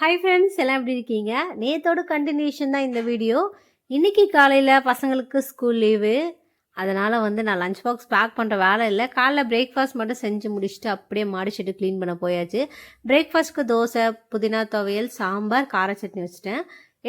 Hi friends எல்லாம் எப்படி இருக்கீங்க? நேத்தோட கண்டினியூஷன் தான் இந்த வீடியோ இன்னைக்கு காலையில் பசங்களுக்கு ஸ்கூல் லீவு அதனால் வந்து நான் லஞ்ச் பாக்ஸ் பேக் பண்ணுற வேலை இல்லை. காலைல பிரேக்ஃபாஸ்ட் மட்டும் செஞ்சு முடிச்சுட்டு அப்படியே மாடி ஷெட்டு க்ளீன் பண்ண போயாச்சு. பிரேக்ஃபாஸ்ட்க்கு தோசை புதினா துவையல் சாம்பார் கார சட்னி வச்சுட்டேன்.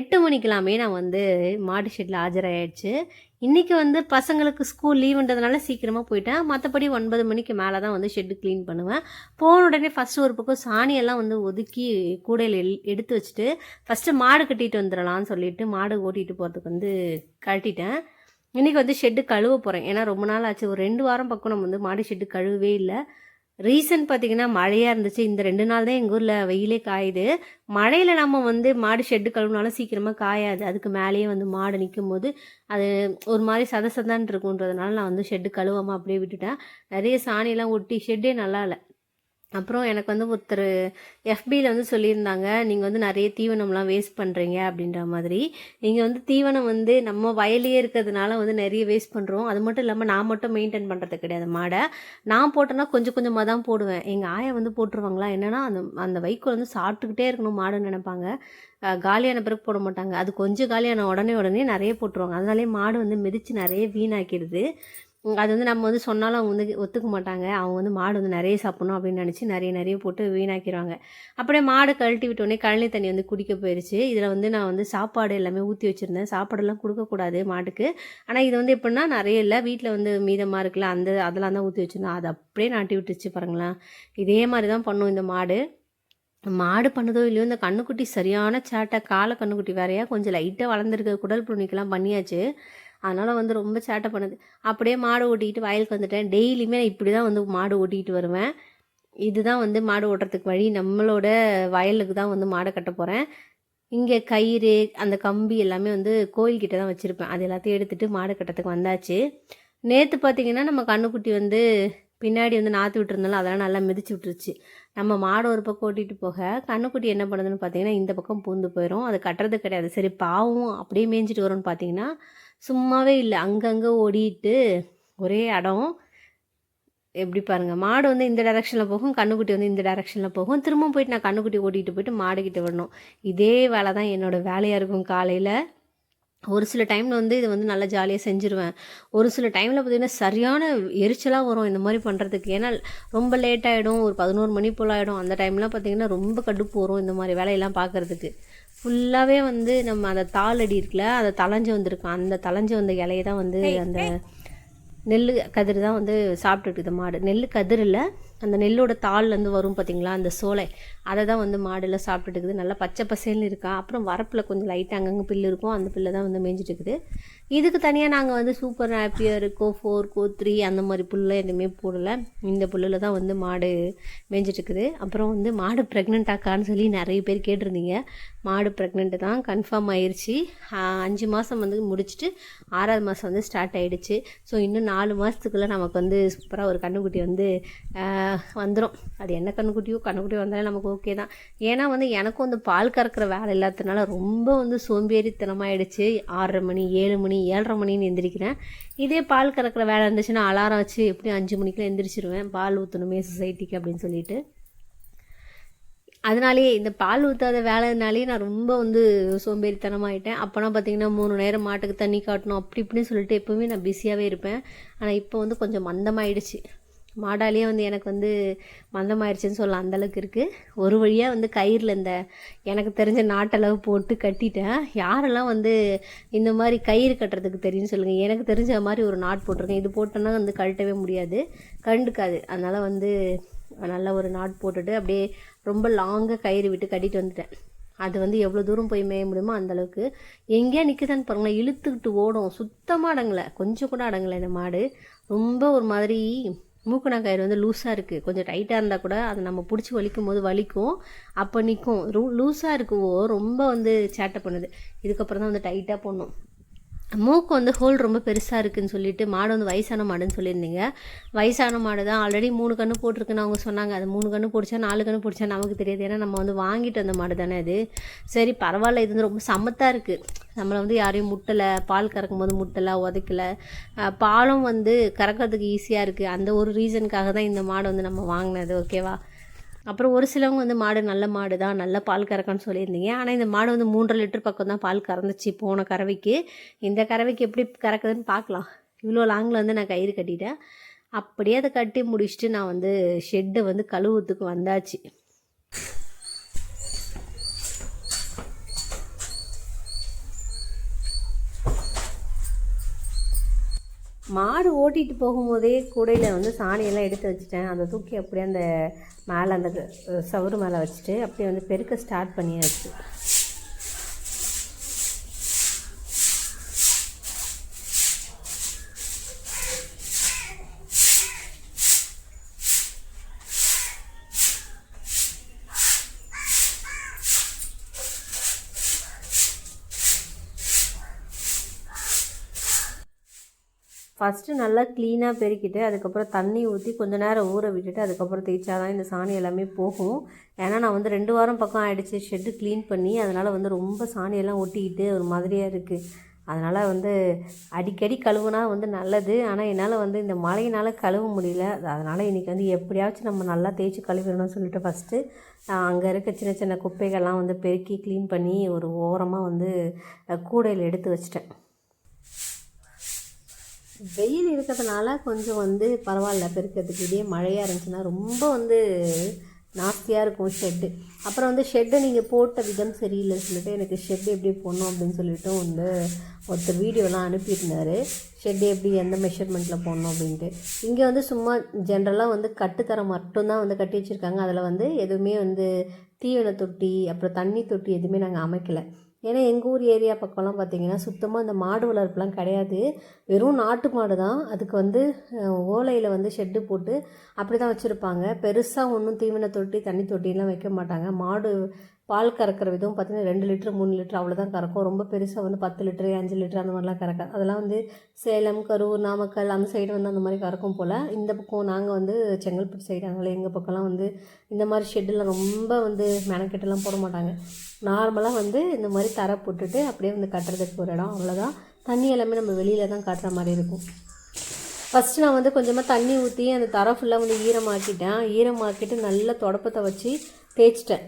எட்டு மணிக்கெல்லாமே நான் வந்து மாடி ஷெட்டில் ஆஜராயிடுச்சு. இன்றைக்கி வந்து பசங்களுக்கு ஸ்கூல் லீவுன்றதுனால சீக்கிரமாக போயிட்டேன். மற்றபடி ஒன்பது மணிக்கு மேலே தான் வந்து ஷெட்டு க்ளீன் பண்ணுவேன். போன உடனே ஃபஸ்ட்டு ஒரு பக்கம் சாணியெல்லாம் வந்து ஒதுக்கி கூடையில் எல் எடுத்து வச்சுட்டு ஃபஸ்ட்டு மாடு கட்டிட்டு வந்துடலாம்னு சொல்லிட்டு மாடு ஓட்டிகிட்டு போகிறதுக்கு வந்து கட்டிட்டேன் இன்றைக்கி வந்து ஷெட்டு கழுவ போகிறேன் ஏன்னா ரொம்ப நாள் ஆச்சு. ஒரு ரெண்டு வாரம் பக்கம் நம்ம வந்து மாடு ஷெட்டு கழுவவே இல்லை. ரீசன் பார்த்தீங்கன்னா மழையாக இருந்துச்சு. இந்த ரெண்டு நாள் தான் எங்கள் ஊரில் வெயிலே காயுது. மழையில் நம்ம வந்து மாடு ஷெட்டு கழுவினாலும் சீக்கிரமாக காயாது. அதுக்கு மேலேயே வந்து மாடு நிற்கும் போது அது ஒரு மாதிரி சத இருக்குன்றதுனால நான் வந்து ஷெட்டு கழுவாமல் அப்படியே விட்டுட்டேன். நிறைய சாணியெல்லாம் ஒட்டி ஷெட்டே நல்லா இல்லை. அப்புறம் எனக்கு வந்து ஒருத்தர் எஃபியில் வந்து சொல்லியிருந்தாங்க நீங்கள் வந்து நிறைய தீவனம்லாம் வேஸ்ட் பண்ணுறீங்க அப்படின்ற மாதிரி. நீங்கள் வந்து தீவனம் வந்து நம்ம வயலையே இருக்கிறதுனால வந்து நிறைய வேஸ்ட் பண்ணுறோம் அது மட்டும் இல்லாமல் நான் மட்டும் மெயின்டைன் பண்ணுறது கிடையாது மாடை. நான் போட்டேன்னா கொஞ்சம் கொஞ்சமாக தான் போடுவேன். எங்கள் ஆயை வந்து போட்டுருவாங்களா என்னென்னா அந்த அந்த வைக்கோல் வந்து சாப்பிட்டுக்கிட்டே இருக்கணும் மாடுன்னு நினைப்பாங்க. காலியான பிறகு போட மாட்டாங்க. அது கொஞ்சம் காலியான உடனே உடனே நிறைய போட்டுருவாங்க. அதனாலே மாடு வந்து மிதித்து நிறைய வீணாக்கிடுது. அது வந்து நம்ம வந்து சொன்னாலும் அவங்க வந்து ஒத்துக்க மாட்டாங்க. அவங்க வந்து மாடு வந்து நிறைய சாப்பிடணும் அப்படின்னு நினச்சி நிறைய நிறைய போட்டு வீணாக்கிடுவாங்க அப்படியே மாடு கழட்டி விட்டோடனே கழனி தண்ணி வந்து குடிக்க போயிடுச்சு இதில் வந்து நான் வந்து சாப்பாடு எல்லாமே ஊற்றி வச்சுருந்தேன். சாப்பாடெல்லாம் கொடுக்கக்கூடாது மாட்டுக்கு. ஆனால் இது வந்து எப்படின்னா நிறைய இல்லை. வீட்டில் வந்து மீதமாக இருக்குல்ல அந்த அதெல்லாம் தான் ஊற்றி வச்சுருந்தேன் அது அப்படியே நாட்டி விட்டுச்சு பாருங்களேன். இதே மாதிரி தான் பண்ணும் இந்த மாடு. மாடு பண்ணதோ இல்லையோ இந்த கண்ணுக்குட்டி சரியான சேட்டை. காலை கண்ணுக்குட்டி வேறையா கொஞ்சம் லைட்டாக வளர்ந்துருக்க குடல் புண்ணிக்கெல்லாம் பண்ணியாச்சு. அதனால் வந்து ரொம்ப சேட்டை பண்ணுது. அப்படியே மாடு ஓட்டிக்கிட்டு வயலுக்கு வந்துட்டேன். டெய்லியுமே நான் இப்படி தான் வந்து மாடு ஓட்டிக்கிட்டு வருவேன். இதுதான் வந்து மாடு ஓட்டுறதுக்கு வழி. நம்மளோட வயலுக்கு தான் வந்து மாடை கட்ட போகிறேன் இங்கே கயிறு அந்த கம்பி எல்லாமே வந்து கோயில்கிட்ட தான் வச்சுருப்பேன். அது எல்லாத்தையும் எடுத்துகிட்டு மாடு கட்டுறதுக்கு வந்தாச்சு. நேற்று பார்த்தீங்கன்னா நம்ம கண்ணுக்குட்டி வந்து பின்னாடி வந்து நாற்று விட்டுருந்தாலும் அதெல்லாம் நல்லா மிதிச்சு விட்டுருச்சு. நம்ம மாடு ஒரு பக்கம் ஓட்டிகிட்டு போக கண்ணுக்குட்டி என்ன பண்ணுதுன்னு பார்த்தீங்கன்னா இந்த பக்கம் பூந்து போயிடும் அது கட்டுறது கிடையாது. சரி பாவம் அப்படியே மேய்ஞ்சிட்டு வரும்னு பார்த்தீங்கன்னா சும்மாவே இல்லை. அங்கங்கே ஓடிட்டு ஒரே இடம். எப்படி பாருங்கள் மாடு வந்து இந்த டைரெக்ஷனில் போகும் கண்ணுக்குட்டி வந்து இந்த டைரெக்ஷனில் போகும். திரும்ப போயிட்டு நான் கண்ணுக்குட்டி ஓட்டிகிட்டு போயிட்டு மாடுகிட்ட விடணும் இதே வேலை தான் என்னோடய வேலையாக இருக்கும் காலையில். ஒரு சில டைமில் வந்து இது வந்து நல்லா ஜாலியாக செஞ்சுருவேன். ஒரு சில டைமில் பார்த்திங்கன்னா சரியான எரிச்சலாக வரும் இந்த மாதிரி பண்ணுறதுக்கு ஏன்னா ரொம்ப லேட் ஆகிடும் ஒரு பதினோரு மணி போல் ஆகிடும் அந்த டைம்லாம் பார்த்திங்கன்னா ரொம்ப கடுப்பு வரும் இந்த மாதிரி வேலையெல்லாம் பார்க்குறதுக்கு. ஃபுல்லாகவே வந்து நம்ம அந்த தாளடி இருக்குல்ல அதை தளைஞ்சு வந்திருக்கும். அந்த தளைஞ்சு வந்த இலையை தான் வந்து அந்த நெல் கதிர் தான் வந்து சாப்பிட்டுட்டு மாடு. நெல் கதிர் இல்லை அந்த நெல்லோட தாள்லேருந்து வரும் பார்த்தீங்களா அந்த சோலை. அதை தான் வந்து மாடுலாம் சாப்பிட்டுட்டு இருக்குது நல்லா பச்சை பசேல்னு இருக்கா. அப்புறம் வரப்பில் கொஞ்சம் லைட்டாக அங்கங்கே பில்லு இருக்கும். அந்த பில்லை தான் வந்து மேய்ஞ்சிட்டு இருக்குது இதுக்கு தனியாக நாங்கள் வந்து சூப்பர் ஹாப்பியாக கோ ஃபோர் கோ த்ரீ அந்த மாதிரி புல்லை எதுவுமே போடலை. இந்த புல்லில் தான் வந்து மாடு மேய்ஞ்சிட்டு இருக்குது அப்புறம் வந்து மாடு ப்ரெக்னென்ட் ஆக்கான்னு சொல்லி நிறைய பேர் கேட்டிருந்தீங்க. மாடு ப்ரெக்னென்ட்டு தான் கன்ஃபார்ம் ஆயிடுச்சு அஞ்சு மாதம் வந்து முடிச்சுட்டு ஆறாவது மாதம் வந்து ஸ்டார்ட் ஆகிடுச்சு ஸோ இன்னும் நாலு மாதத்துக்குள்ளே நமக்கு வந்து சூப்பராக ஒரு கண்ணுக்குட்டி வந்து வந்துடும் அது என்ன கண்ணுக்குட்டியோ கண்ணுக்குட்டி வந்தாலே நமக்கு ஓகே தான். ஏன்னா வந்து எனக்கும் வந்து பால் கறக்கிற வேலை இல்லாததுனால ரொம்ப வந்து சோம்பேறித்தனமாயிடுச்சு. ஆறரை மணி ஏழு மணி ஏழரை மணின்னு எந்திரிக்கிறேன். இதே பால் கறக்கிற வேலை இருந்துச்சுன்னா அலாரம் வச்சு எப்படியும் அஞ்சு மணிக்கெலாம் எந்திரிச்சிருவேன். பால் ஊற்றணுமே சொசைட்டிக்கு அப்படின்னு சொல்லிட்டு. அதனாலேயே இந்த பால் ஊற்றாத வேலைனாலேயே நான் ரொம்ப வந்து சோம்பேறித்தனமாயிட்டேன். அப்போனா பார்த்தீங்கன்னா மூணு நேரம் மாட்டுக்கு தண்ணி காட்டணும் அப்படி இப்படின்னு சொல்லிட்டு எப்போவுமே நான் பிஸியாகவே இருப்பேன். ஆனால் இப்போ வந்து கொஞ்சம் மந்தமாயிடுச்சு. மாடாலேயே வந்து எனக்கு வந்து மந்தமாயிருச்சுன்னு சொல்லலாம் அந்தளவுக்கு இருக்குது ஒரு வழியாக வந்து கயிறில் இந்த எனக்கு தெரிஞ்ச நாட்டளவு போட்டு கட்டிட்டேன். யாரெல்லாம் வந்து இந்த மாதிரி கயிறு கட்டுறதுக்கு தெரியும்னு சொல்லுங்கள் எனக்கு தெரிஞ்ச மாதிரி ஒரு நாட் போட்டிருக்கேன். இது போட்டோன்னா வந்து கழட்டவே முடியாது. கண்டுக்காது அதனால் வந்து நல்ல ஒரு நாட் போட்டுட்டு அப்படியே ரொம்ப லாங்காக கயிறு விட்டு கட்டிட்டு வந்துட்டேன். அது வந்து எவ்வளோ தூரம் போய் மேய முடியுமோ அந்தளவுக்கு. எங்கேயா நிற்குதான்னு பாருங்களேன். இழுத்துக்கிட்டு ஓடும். சுத்தமாக அடங்கலை. கொஞ்சம் கூட அடங்கலை இந்த மாடு. ரொம்ப ஒரு மாதிரி மூக்கணா வந்து லூஸாக இருக்குது கொஞ்சம் டைட்டாக இருந்தால் கூட அதை நம்ம பிடிச்சி வலிக்கும் போது வலிக்கும். அப்போ நிற்கும் ரூ லூஸாக இருக்கவோ ரொம்ப வந்து சேட்டை பண்ணுது. இதுக்கப்புறம் தான் வந்து டைட்டாக போடணும். மூக்கு வந்து ஹோல் ரொம்ப பெருசாக இருக்குதுன்னு சொல்லிட்டு மாடு வந்து வயசான மாடுன்னு சொல்லியிருந்தீங்க. வயசான மாடு தான் ஆல்ரெடி மூணு கன்று போட்டிருக்குன்னு அவங்க சொன்னாங்க. அது மூணு கன்று பிடிச்சா நாலு கன்று பிடிச்சா நமக்கு தெரியாது. ஏன்னா நம்ம வந்து வாங்கிட்டு வந்த மாடு தானே அது. சரி பரவாயில்ல இது வந்து ரொம்ப சமத்தாக இருக்குது நம்மளை வந்து யாரையும் முட்டலை பால் கறக்கும் போது முட்டலை உதைக்கலை. பாலும் வந்து கறக்கிறதுக்கு ஈஸியாக இருக்குது அந்த ஒரு ரீசனுக்காக தான் இந்த மாடு வந்து நம்ம வாங்கினது ஓகேவா அப்புறம் ஒரு சிலவங்க வந்து மாடு நல்ல மாடு தான் நல்ல பால் கறக்கன்னு சொல்லியிருந்தீங்க. ஆனால் இந்த மாடு வந்து மூன்றரை லிட்டர் பக்கம் தான் பால் கறந்துச்சு போன கறவைக்கு. இந்த கறவைக்கு எப்படி கறக்குதுன்னு பார்க்கலாம். இவ்வளோ லாங்கில் வந்து நான் கயிறு கட்டிட்டேன். அப்படியே அதை கட்டி முடிச்சுட்டு நான் வந்து ஷெட்டை வந்து கழுவுறதுக்கு வந்தாச்சு. மாடு ஓட்டிகிட்டு போகும்போதே கூடையில் வந்து சாணியெல்லாம் எடுத்து வச்சுட்டேன். அதை தூக்கி அப்படியே அந்த மேலே அந்த அஹ், சவுறு மேலே வச்சுட்டு அப்படியே வந்து பெருக்க ஸ்டார்ட் பண்ணியாச்சு. ஃபஸ்ட்டு நல்லா க்ளீனாக பெருக்கிட்டு அதுக்கப்புறம் தண்ணி ஊற்றி கொஞ்சம் நேரம் ஊற விட்டுட்டு அதுக்கப்புறம் தேய்ச்சா தான் இந்த சாணி எல்லாமே போகும். ஏன்னா நான் வந்து ரெண்டு வாரம் பக்கம் ஆகிடுச்சு ஷெட்டு க்ளீன் பண்ணி அதனால் வந்து ரொம்ப சாணியெல்லாம் ஒட்டிக்கிட்டு ஒரு மாதிரியாக இருக்குது அதனால் வந்து அடிக்கடி கழுவுனா வந்து நல்லது. ஆனால் என்னால் வந்து இந்த மழையினால் கழுவ முடியல. அதனால் இன்றைக்கி வந்து எப்படியாச்சும் நம்ம நல்லா தேய்ச்சி கழுவிடணும்னு சொல்லிட்டு ஃபஸ்ட்டு அங்கே இருக்க சின்ன சின்ன குப்பைகள்லாம் வந்து பெருக்கி க்ளீன் பண்ணி ஒரு ஓரமாக வந்து கூடையில் எடுத்து வச்சிட்டேன். வெயில் இருக்கிறதுனால கொஞ்சம் வந்து பரவாயில்ல பெருக்கிறதுக்கு. இதே மழையாக இருந்துச்சுன்னா ரொம்ப வந்து நாஸ்தியாக இருக்கும் ஷெட்டு அப்புறம் வந்து ஷெட்டை நீங்கள் போட்ட விதம் சரியில்லைன்னு சொல்லிட்டு எனக்கு ஷெட் எப்படி போடணும் அப்படின்னு சொல்லிட்டு வந்து ஒருத்தர் வீடியோலாம் அனுப்பியிருந்தாரு. ஷெட்டு எப்படி எந்த மெஷர்மெண்ட்டில் போடணும் அப்படின்ட்டு. இங்கே வந்து சும்மா ஜென்ரலாக வந்து கட்டுத்தரம் மட்டும்தான் வந்து கட்டி வச்சுருக்காங்க. அதில் வந்து எதுவுமே வந்து தீவன தொட்டி அப்புறம் தண்ணி தொட்டி எதுவுமே நாங்கள் அமைக்கலை. ஏன்னா எங்கள் ஊர் ஏரியா பக்கம்லாம் பார்த்தீங்கன்னா சுத்தமாக இந்த மாடு வளர்ப்புலாம் கிடையாது. வெறும் நாட்டு மாடு தான். அதுக்கு வந்து ஓலையில் வந்து ஷெட்டு போட்டு அப்படி தான் வச்சுருப்பாங்க. பெருசாக ஒன்றும் தீவன தொட்டி தண்ணி தொட்டிலாம் வைக்க மாட்டாங்க. மாடு பால் கறக்கிற விதம் பார்த்தீங்கன்னா ரெண்டு லிட்டர் மூணு லிட்டர் அவ்வளோதான் கறக்கும். ரொம்ப பெருசாக வந்து பத்து லிட்டரு அஞ்சு லிட்டர் அந்த மாதிரிலாம் கறக்க அதெல்லாம் வந்து சேலம் கரூர் நாமக்கல் அந்த சைடு வந்து அந்த மாதிரி கறக்கும் போல். இந்த பக்கம் நாங்கள் வந்து செங்கல்பட்டு சைடு அதனால் எங்கள் பக்கம்லாம் வந்து இந்த மாதிரி ஷெட்டெல்லாம் ரொம்ப வந்து மெனக்கெட்டெல்லாம் போட மாட்டாங்க. நார்மலாக வந்து இந்த மாதிரி தரை போட்டுட்டு அப்படியே வந்து கட்டுறதுக்கு ஒரு இடம். அவ்வளோதான் தண்ணி எல்லாமே நம்ம வெளியில் தான் காட்டுற மாதிரி இருக்கும். ஃபஸ்ட்டு நான் வந்து கொஞ்சமாக தண்ணி ஊற்றி அந்த தரை ஃபுல்லாக வந்து ஈரமாக்கிட்டேன். ஈரமாக்கிட்டு நல்ல தொடப்பத்தை வச்சு தேய்ச்சிட்டேன்.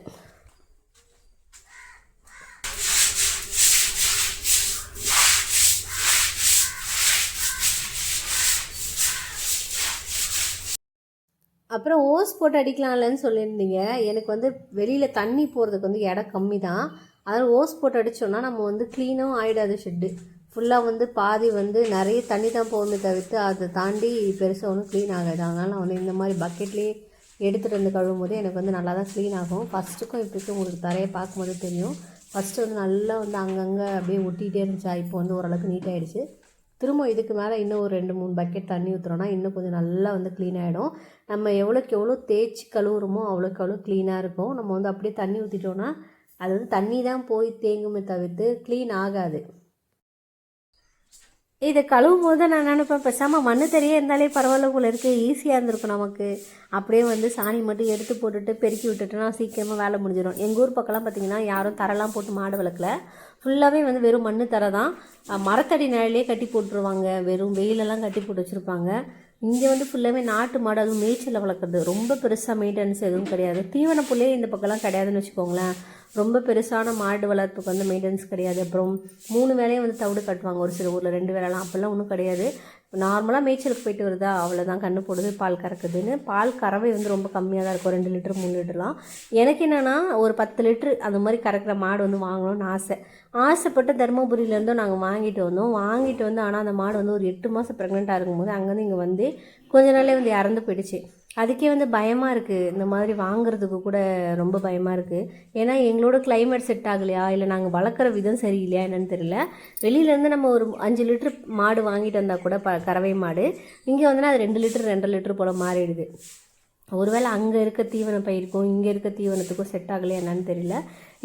அப்புறம் ஓஸ் போட்டு அடிக்கலாம்லன்னு சொல்லியிருந்தீங்க. எனக்கு வந்து வெளியில் தண்ணி போகிறதுக்கு வந்து இடம் கம்மி தான் அதனால் ஓஸ் போட்டு அடித்தோன்னா நம்ம வந்து க்ளீனும் ஆகிடாது ஷெட்டு ஃபுல்லாக வந்து பாதி வந்து நிறைய தண்ணி தான் போகுமே தவிர்த்து அதை தாண்டி பெருசாக ஒன்றும் க்ளீன் ஆகாது. அதனால் நான் வந்து இந்த மாதிரி பக்கெட்லேயே எடுத்துகிட்டு வந்து கழுவும் போது எனக்கு வந்து நல்லா தான் க்ளீன் ஆகும் ஃபஸ்ட்டுக்கும் இப்போக்கும் உங்களுக்கு தரையை பார்க்கும்போது தெரியும். ஃபஸ்ட்டு வந்து நல்லா வந்து அங்கங்கே அப்படியே ஒட்டிகிட்டே இருந்துச்சா? இப்போ வந்து ஓரளவுக்கு நீட்டாகிடுச்சு திரும்ப இதுக்கு மேலே இன்னும் ஒரு ரெண்டு மூணு பக்கெட் தண்ணி ஊற்றுறோன்னா இன்னும் கொஞ்சம் நல்லா வந்து க்ளீன் ஆகிடும் நம்ம எவ்வளோக்கு எவ்வளோ தேய்ச்சி கழுவுறோமோ அவ்வளோக்கு அவ்வளோ க்ளீனாக இருக்கும். நம்ம வந்து அப்படியே தண்ணி ஊற்றிட்டோன்னா அது வந்து தண்ணி தான் போய் தேங்குமே தவிர்த்து க்ளீன் ஆகாது. இதை கழுவும் போது நான் நினைப்பேன் பேசாமல் மண் தெரிய இருந்தாலே பரவாயில்ல போல இருக்கு. ஈஸியாக இருந்திருக்கும் நமக்கு. அப்படியே வந்து சாணி மட்டும் எடுத்து போட்டுட்டு பெருக்கி விட்டுட்டுனா சீக்கிரமாக வேலை முடிஞ்சிடும். எங்கள் ஊர் பக்கம்லாம் பார்த்தீங்கன்னா யாரும் தரெல்லாம் போட்டு மாடு வளர்க்கல. ஃபுல்லாகவே வந்து வெறும் மண் தர தான். மரத்தடி நிழலே கட்டி போட்டுருவாங்க. வெறும் வெயிலெல்லாம் கட்டி போட்டு வச்சுருப்பாங்க. இங்கே வந்து ஃபுல்லாகவே நாட்டு மாடு அதுவும் மேய்ச்சலில் வளர்க்குறது. ரொம்ப பெருசாக மெயின்டெனன்ஸ் எதுவும் கிடையாது. தீவன புள்ளையே இந்த பக்கம்லாம் கிடையாதுன்னு வச்சுக்கோங்களேன். ரொம்ப பெருசான மாடு வளர்ப்புக்கு வந்து மெயின்டெனன்ஸ் கிடையாது. அப்புறம் மூணு வேலையும் வந்து தவிடு கட்டுவாங்க ஒரு சில ஊரில். ரெண்டு வேலைலாம் அப்போல்லாம் ஒன்றும் கிடையாது. நார்மலாக மேய்ச்சலுக்கு போயிட்டு வருதா? அவ்வளோதான் கண்ணு போடுது பால் கறக்குதுன்னு. பால் கறவை வந்து ரொம்ப கம்மியாக தான் இருக்கும். ரெண்டு லிட்டர் மூணு லிட்டர்லாம். எனக்கு என்னென்னா ஒரு பத்து லிட்டரு அந்த மாதிரி கறக்கிற மாடு வந்து வாங்கணும்னு ஆசை. ஆசைப்பட்டு தருமபுரியிலேருந்தும் நாங்கள் வாங்கிட்டு வந்தோம். வாங்கிட்டு வந்து ஆனால் அந்த மாடு வந்து ஒரு எட்டு மாதம் ப்ரெக்னெண்ட்டாக இருக்கும்போது அங்கேருந்து இங்கே வந்து கொஞ்ச நாளே வந்து இறந்து போயிடுச்சு. அதுக்கே வந்து பயமாக இருக்குது இந்த மாதிரி வாங்குறதுக்கு கூட ரொம்ப பயமாக இருக்குது ஏன்னா எங்களோட கிளைமேட் செட் ஆகலையா? இல்லை நாங்கள் வளர்க்குற விதம் சரியில்லையா? என்னன்னு தெரியல. வெளியிலேருந்து நம்ம ஒரு அஞ்சு லிட்டர் மாடு வாங்கிட்டு வந்தால் கூட ப கறவை மாடு இங்கே வந்துன்னா அது ரெண்டு லிட்டர் ரெண்டரை லிட்டர் போல் மாறிடுது. ஒருவேளை அங்கே இருக்க தீவன பயிருக்கும் இங்கே இருக்க தீவனத்துக்கும் செட் ஆகலையா என்னன்னு தெரியல.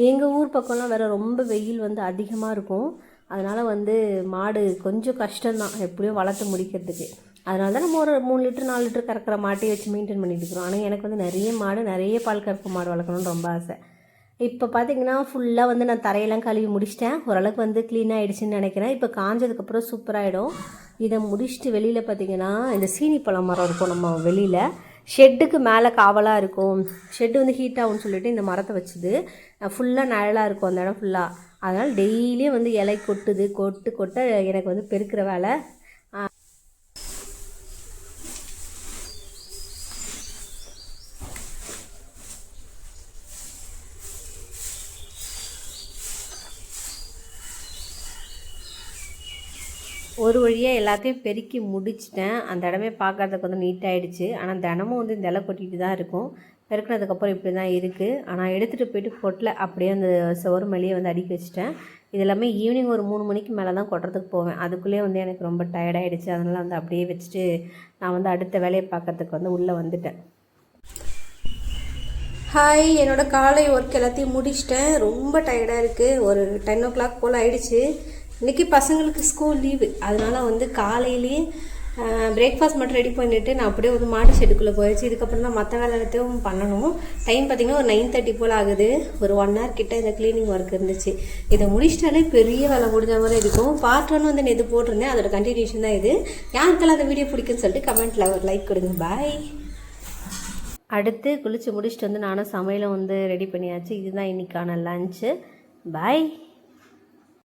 எங்கள் ஊர் பக்கம்லாம் வேறு ரொம்ப வெயில் வந்து அதிகமாக இருக்கும். அதனால் வந்து மாடு கொஞ்சம் கஷ்டம்தான். எப்படியோ வளர்த்து முடிக்கிறதுக்கு. அதனால தான் நம்ம ஒரு மூணு லிட்டர் நாலு லிட்டர் கறக்கிற மாட்டையே வச்சு மெயின்டைன் பண்ணிட்டு இருக்கிறோம். ஆனால் எனக்கு வந்து நிறைய மாடு நிறைய பால் கறக்கும் மாடு வளர்க்கணும்னு ரொம்ப ஆசை. இப்போ பார்த்தீங்கன்னா ஃபுல்லாக வந்து நான் தரையெல்லாம் கழுவி முடிச்சிட்டேன். ஓரளவுக்கு வந்து க்ளீன் ஆகிடுச்சின்னு நினைக்கிறேன். இப்போ காஞ்சதுக்கப்புறம் சூப்பராகிடும் இதை முடிச்சுட்டு வெளியில் பார்த்தீங்கன்னா இந்த சீனி பழம் மரம் இருக்கும் நம்ம வெளியில். ஷெட்டுக்கு மேலே காவலாக இருக்கும். ஷெட்டு வந்து ஹீட் ஆகும்னு சொல்லிட்டு இந்த மரத்தை வச்சுது. ஃபுல்லாக நிழலாக இருக்கும் அந்த இடம் ஃபுல்லாக அதனால் டெய்லியும் வந்து இலை கொட்டுது கொட்டு கொட்ட எனக்கு வந்து பெருக்கிற வேலை ஒரு வழியாக எல்லாத்தையும் பெருக்கி முடிச்சிட்டேன். அந்த இடமே பார்க்கறதுக்கு வந்து நீட்டாகிடுச்சு ஆனால் தினமும் வந்து இந்த இலை கொட்டிகிட்டு தான் இருக்கும். பெருக்கினதுக்கப்புறம் இப்படி தான் இருக்குது ஆனால் எடுத்துகிட்டு போயிட்டு கொட்டில் அப்படியே அந்த சுவர் மேலேயே வந்து அடுக்கி வச்சுட்டேன். இது எல்லாமே ஈவினிங் ஒரு மூணு மணிக்கு மேலே தான் கொட்டுறதுக்கு போவேன். அதுக்குள்ளேயே வந்து எனக்கு ரொம்ப டயர்டாயிடுச்சு அதனால் வந்து அப்படியே வச்சுட்டு நான் வந்து அடுத்த வேலையை பார்க்கறதுக்கு வந்து உள்ளே வந்துட்டேன். ஹாய் என்னோடய காலை ஒர்க் எல்லாத்தையும் முடிச்சிட்டேன். ரொம்ப டயர்டாக இருக்குது ஒரு டென் ஓ கிளாக் போல் ஆயிடுச்சு. இன்றைக்கி பசங்களுக்கு ஸ்கூல் லீவு அதனால் வந்து காலையிலேயே பிரேக்ஃபாஸ்ட் மட்டும் ரெடி பண்ணிவிட்டு நான் அப்படியே ஒரு மாடி ஷெட்டுக்குள்ளே போயிடுச்சு இதுக்கப்புறம் தான் மற்ற வேலை எல்லாத்தையும் பண்ணணும். டைம் பார்த்திங்கன்னா ஒரு நைன் தேர்ட்டி போல் ஆகுது. ஒரு ஒன் ஹவர் கிட்டே இந்த க்ளீனிங் ஒர்க் இருந்துச்சு. இதை முடிச்சிட்டாலே பெரிய வேலை முடிஞ்ச மாதிரி இருக்கும். பார்ட் ஒன் வந்து எது போட்டிருந்தேன். அதோட கண்டினியூஷன் தான் இது. யாருக்கெல்லாம் அந்த வீடியோ பிடிக்குன்னு சொல்லிட்டு கமெண்ட்டில் ஒரு லைக் கொடுங்க. பாய் அடுத்து குளித்து முடிச்சுட்டு வந்து நானும் சமையலும் வந்து ரெடி பண்ணியாச்சு. இதுதான் இன்றைக்கான லஞ்சு பாய்